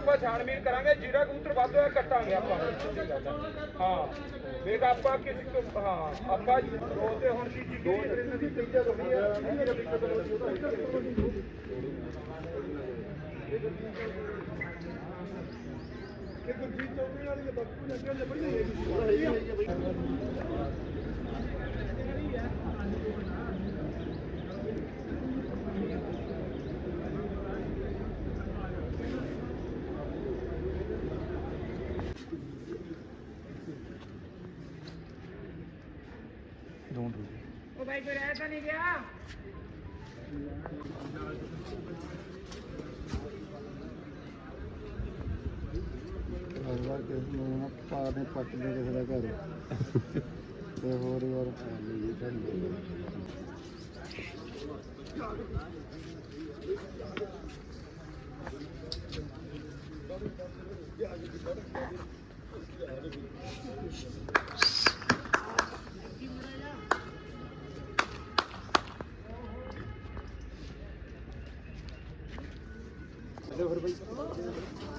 ਆਪਾਂ ਛਾਣਬੀਨ ਕਰਾਂਗੇ ਜਿਹੜਾ ਕਬੂਤਰ ਵੱਧ ਹੋਇਆ ਕੱਟਾਂਗੇ ਆਪਾਂ। ਹਾਂ ਵੇਖ ਆਪਾਂ ਕਿਸੇ ਤੋਂ ਹਾਂ ਆਪਾਂ ਦੋ ਤੇ ਹੁਣ ਕੀ ਦੋ ਇਹਨਾਂ ਦੀ ਤੀਜਾ ਥੋੜੀ ਆ। ਇਹਦੀ ਤਾਂ ਦਿੱਕਤ ਹੋਈ ਕਿ ਗੁਰਜੀਤ ਚੌਧਰੀ ਵਾਲੀ ਬੱਕੂ ਨੇ ਅੱਗੇ ਬੜੀ ਉਹ ਭਾਈ ਕੋਈ ਰਹਿ ਤਾਂ ਨਹੀਂ ਗਿਆ। ਲੱਗਦਾ ਕਿਸ ਨੂੰ ਨਾ ਪਾ ਨੇ ਪੱਟ ਦੇ ਕਿਸੇ ਦਾ ਘਰ। ਤੇ ਹੋਰ ਯਾਰ ਨਹੀਂ ਠੰਡੇ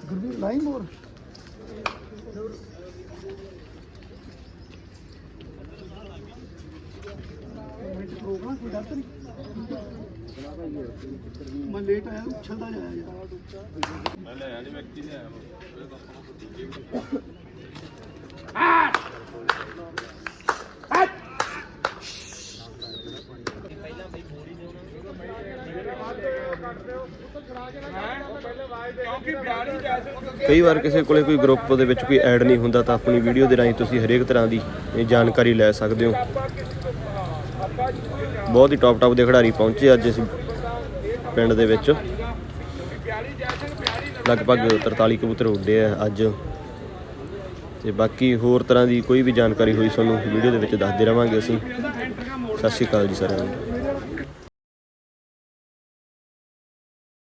ਗੁਰਵੀਰ, ਲਾਈ ਮੋਰ। ਪ੍ਰੋਗਰਾਮ ਕੋਈ ਡਰ ਨਹੀਂ ਮੈਂ ਲੇਟ ਆਇਆ ਉਛਲਦਾ ਜਾਇਆ ਯਾਰ ਕਿਉਂਕਿ ਬਿਆਨੀ ਜੈਸੇ ਕਈ ਵਾਰ ਕਿਸੇ ਕੋਲੇ ਕੋਈ ਗਰੁੱਪ ਦੇ ਵਿੱਚ ਕੋਈ ਐਡ ਨਹੀਂ ਹੁੰਦਾ ਤਾਂ ਆਪਣੀ ਵੀਡੀਓ ਦੇ ਰਾਹੀਂ ਤੁਸੀਂ ਹਰੇਕ ਤਰ੍ਹਾਂ ਦੀ ਜਾਣਕਾਰੀ ਲੈ ਸਕਦੇ ਹੋ। ਬਹੁਤ ਹੀ ਟੌਪ ਟੌਪ ਦੇ ਖਿਡਾਰੀ ਪਹੁੰਚੇ ਅੱਜ ਇਸ ਪਿੰਡ ਦੇ ਵਿੱਚ। ਲਗਭਗ 43 ਕਬੂਤਰ ਉੱਡੇ ਆ ਅੱਜ। ਤੇ ਬਾਕੀ ਹੋਰ ਤਰ੍ਹਾਂ ਦੀ ਕੋਈ ਵੀ ਜਾਣਕਾਰੀ ਹੋਈ ਤੁਹਾਨੂੰ ਵੀਡੀਓ ਦੇ ਵਿੱਚ ਦੱਸਦੇ ਰਵਾਂਗੇ ਅਸੀਂ। ਸਤਿ ਸ਼੍ਰੀ ਅਕਾਲ ਜੀ ਸਾਰਿਆਂ ਨੂੰ।